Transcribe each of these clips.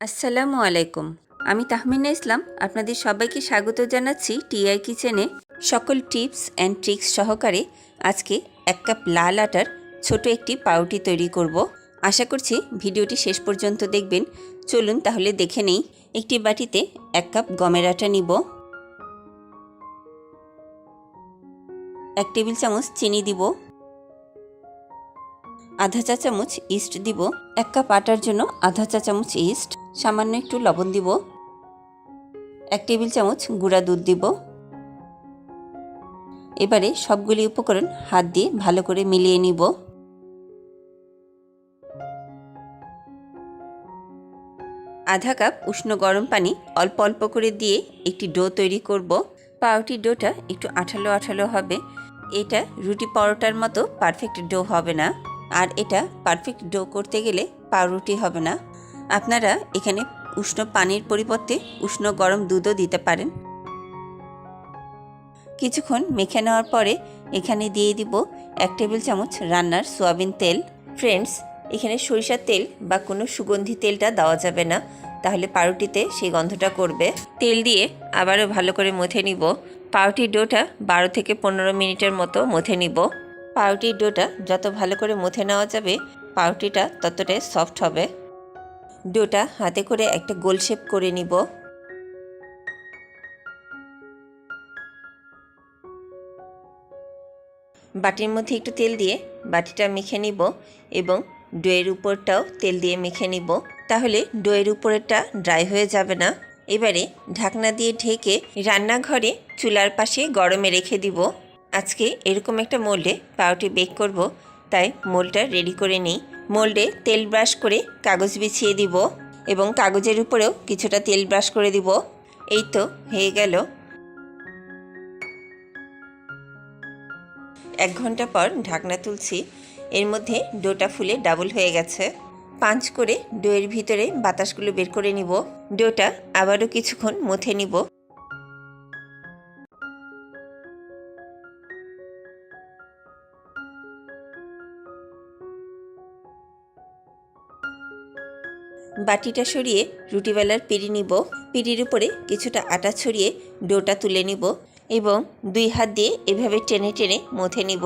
আসসালামু আলাইকুম। আমি তাহমিনা ইসলাম, আপনাদের সবাইকে স্বাগত জানাচ্ছি টিআই কিচেনে। সকল টিপস অ্যান্ড ট্রিক্স সহকারে আজকে এক কাপ লাল আটার ছোট একটি পাউটি তৈরি করব। আশা করছি ভিডিওটি শেষ পর্যন্ত দেখবেন। চলুন তাহলে দেখে নেই, একটি বাটিতে এক কাপ গমের আটা নিব। এক টেবিল চামচ চিনি দিব। আধা চা চামচ ইস্ট দিব। এক কাপ আটার জন্য আধা চা চামচ ইস্ট। সামান্য একটু লবণ দিব। এক টেবিল চামচ গুঁড়া দুধ দিব। এবারে সবগুলি উপকরণ হাত দিয়ে ভালো করে মিলিয়ে নিব। আধা কাপ উষ্ণ গরম পানি অল্প অল্প করে দিয়ে একটি ডো তৈরি করব। পাউটির ডোটা একটু আঠালো আঠালো হবে। এটা রুটি পরোটার মতো পারফেক্ট ডো হবে না। আর এটা পারফেক্ট ডো করতে গেলে পাউরুটি হবে না। আপনারা এখানে উষ্ণ পানির পরিবর্তে উষ্ণ গরম দুধও দিতে পারেন। কিছুক্ষণ মেখে নেওয়ার পরে এখানে দিয়ে দিব এক টেবিল চামচ রান্নার সোয়াবিন তেল। ফ্রেন্ডস এখানে সরিষার তেল বা কোনো সুগন্ধি তেলটা দেওয়া যাবে না, তাহলে পাউরুটিতে সেই গন্ধটা করবে। তেল দিয়ে আবারও ভালো করে মথে নিব। পাউরুটির ডোটা বারো থেকে পনেরো মিনিটের মতো মথে নিব। পাউরুটির ডোটা যত ভালো করে মথে নেওয়া যাবে, পাউরুটিটা ততটাই সফট হবে। ডোটা হাতে করে একটা গোল শেপ করে নিব। বাটির মধ্যে একটু তেল দিয়ে বাটিটা মেখে নিব এবং ডোয়ের উপরটাও তেল দিয়ে মেখে নিব। তাহলে ডোয়ের উপরেরটা ড্রাই হয়ে যাবে না। এবারে ঢাকনা দিয়ে ঢেকে রান্নাঘরে চুলার পাশে গরমে রেখে দিব। আজকে এরকম একটা মোল্ডে পাউটি বেক করব, তাই মোলটা রেডি করে নিই। মোল্ডে তেল ব্রাশ করে কাগজ বিছিয়ে দিব এবং কাগজের উপরেও কিছুটা তেল ব্রাশ করে দিব। এই তো হয়ে গেল। এক ঘণ্টা পর ঢাকনা তুলছি। এর মধ্যে ডোটা ফুলে ডাবল হয়ে গেছে। পাঁচ করে ডোয়ের ভিতরে বাতাসগুলো বের করে নিব। ডোটা আবারও কিছুক্ষণ মথে নিব। বাটিটা সরিয়ে রুটি বেলার পিড়ি নিব। পিড়ির উপরে কিছুটা আটা ছড়িয়ে ডোটা তুলে নিব এবং দুই হাত দিয়ে এভাবে টেনে টেনে মথে নিব।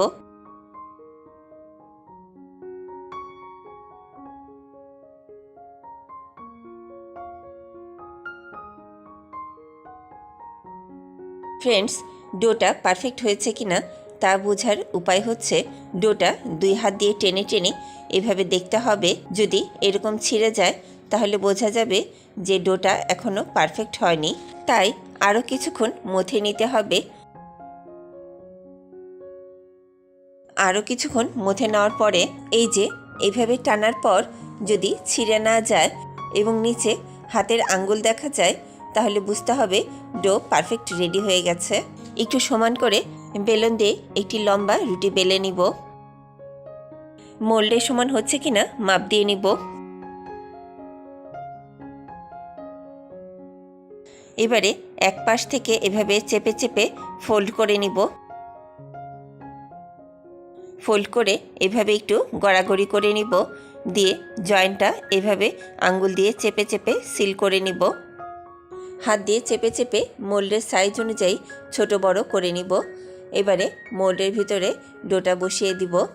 ফ্রেন্ডস, ডোটা পারফেক্ট হয়েছে কিনা তা বোঝার উপায় হচ্ছে ডোটা দুই হাত দিয়ে টেনে টেনে এভাবে দেখতে হবে। যদি এরকম ছিঁড়ে যায় তাহলে বোঝা যাবে যে ডোটা এখনও পারফেক্ট হয়নি। তাই আরও কিছুক্ষণ মথে নিতে হবে। আরও কিছুক্ষণ মথে নেওয়ার পরে এই যে এইভাবে টানার পর যদি ছিঁড়ে না যায় এবং নিচে হাতের আঙ্গুল দেখা যায়, তাহলে বুঝতে হবে ডো পারফেক্ট রেডি হয়ে গেছে। একটু সমান করে বেলুন দিয়ে একটি লম্বা রুটি বেলে নিব। মোল্ডে সমান হচ্ছে কিনা মাপ দিয়ে নিব। এবারে এক পাশ থেকে এভাবে চেপে চেপে ফোল্ড করে নিব। ফোল্ড করে এভাবে একটু গড়াগড়ি করে নিব। দিয়ে জয়েন্টটা এভাবে আঙ্গুল দিয়ে চেপে চেপে সিল করে নিব। হাত দিয়ে চেপে চেপে মোল্ডের সাইজ অনুযায়ী ছোট বড় করে নিব। এবারে মোল্ডের ভিতরে ডোটা বসিয়ে দিব।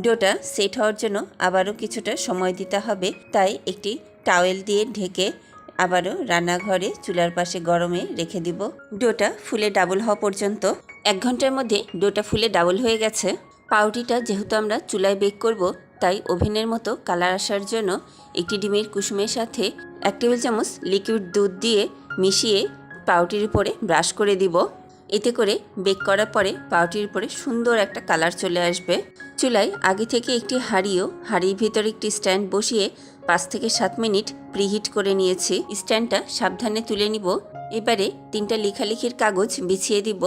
ডোটা সেট হওয়ার জন্য আবারও কিছুটা সময় দিতে হবে। তাই একটি টাওয়েল দিয়ে ঢেকে আবারও রান্নাঘরে চুলার পাশে গরমে রেখে দিব। ডোটা ফুলে ডাবল হওয়া পর্যন্ত। এক ঘণ্টার মধ্যে ডোটা ফুলে ডাবল হয়ে গেছে। পাউটিটা যেহেতু আমরা চুলায় বেক করব, তাই ওভেনের মতো কালার আসার জন্য একটি ডিমের কুসুমের সাথে এক টেবিল চামচ লিকুইড দুধ দিয়ে মিশিয়ে পাউটির উপরে ব্রাশ করে দিব। এতে করে বেক করার পরে পাউটির উপরে সুন্দর একটা কালার চলে আসবে। চুলায় আগে থেকে একটি হাঁড়িও হাঁড়ির ভিতরে একটি স্ট্যান্ড বসিয়ে পাঁচ থেকে সাত মিনিট প্রিহিট করে নিয়েছি। স্ট্যান্ডটা সাবধানে তুলে নিব। এবারে তিনটা লেখালেখির কাগজ বিছিয়ে দিব।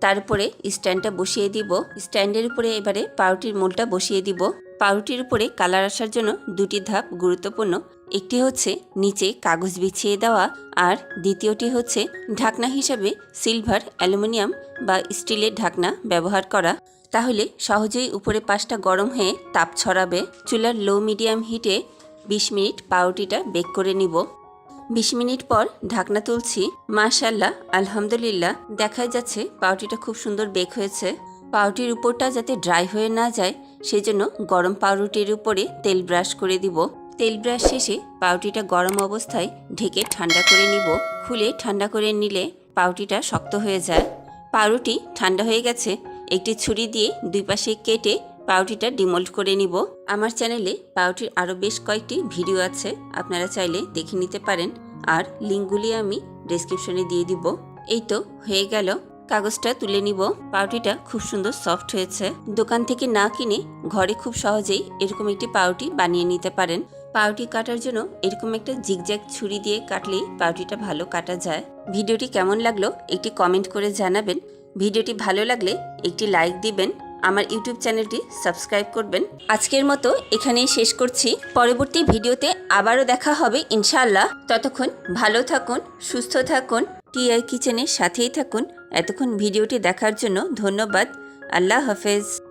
তারপরে স্ট্যান্ডটা বসিয়ে দিব। স্ট্যান্ডের উপরে এবারে পাউরুটির মোলটা বসিয়ে দিব। পাউরুটির উপরে কালার আসার জন্য দুটি ধাপ গুরুত্বপূর্ণ। একটি হচ্ছে নিচে কাগজ বিছিয়ে দেওয়া আর দ্বিতীয়টি হচ্ছে ঢাকনা হিসাবে সিলভার, অ্যালুমিনিয়াম বা স্টিলের ঢাকনা ব্যবহার করা। তাহলে সহজেই উপরে পাশটা গরম হয়ে তাপ ছড়াবে। চুলার লো মিডিয়াম হিটে বিশ মিনিট পাউরুটিটা বেক করে নিব। বিশ মিনিট পর ঢাকনা তুলছি। মাশাল্লাহ আলহামদুলিল্লাহ, দেখাই যাচ্ছে পাউরুটিটা খুব সুন্দর বেক হয়েছে। পাউরুটির উপরটা যাতে ড্রাই হয়ে না যায় সেই জন্য গরম পাউরুটির উপরে তেল ব্রাশ করে দিব। তেল ব্রাশ শেষে পাউরুটিটা গরম অবস্থায় ঢেকে ঠান্ডা করে নিব। খুলে ঠান্ডা করে নিলে পাউরুটিটা শক্ত হয়ে যায়। পাউরুটি ঠান্ডা হয়ে গেছে। একটি ছুরি দিয়ে দুই পাশে কেটে পাউটিটা ডিমোল্ড করে নিব। আমার চ্যানেলে পাউরুটির আরও বেশ কয়েকটি ভিডিও আছে, আপনারা চাইলে দেখে নিতে পারেন। আর লিঙ্কগুলি আমি ডেসক্রিপশনে দিয়ে দিব। এই তো হয়ে গেল, কাগজটা তুলে নিব। পাউরুটিটা খুব সুন্দর সফট হয়েছে। দোকান থেকে না কিনে ঘরে খুব সহজেই এরকম একটি পাউটি বানিয়ে নিতে পারেন। পাউরুটি কাটার জন্য এরকম একটা জিগজ্যাগ ছুরি দিয়ে কাটলেই পাউরুটিটা ভালো কাটা যায়। ভিডিওটি কেমন লাগল একটি কমেন্ট করে জানাবেন। ভিডিওটি ভালো লাগলে একটি লাইক দিবেন, আমার ইউটিউব চ্যানেলটি সাবস্ক্রাইব করবেন। আজকের মতো এখানেই শেষ করছি। পরবর্তী ভিডিওতে আবারও দেখা হবে ইনশাআল্লাহ। ততক্ষণ ভালো থাকুন, সুস্থ থাকুন, টিআই কিচেনের সাথেই থাকুন। এতক্ষণ ভিডিওটি দেখার জন্য ধন্যবাদ। আল্লাহ হাফেজ।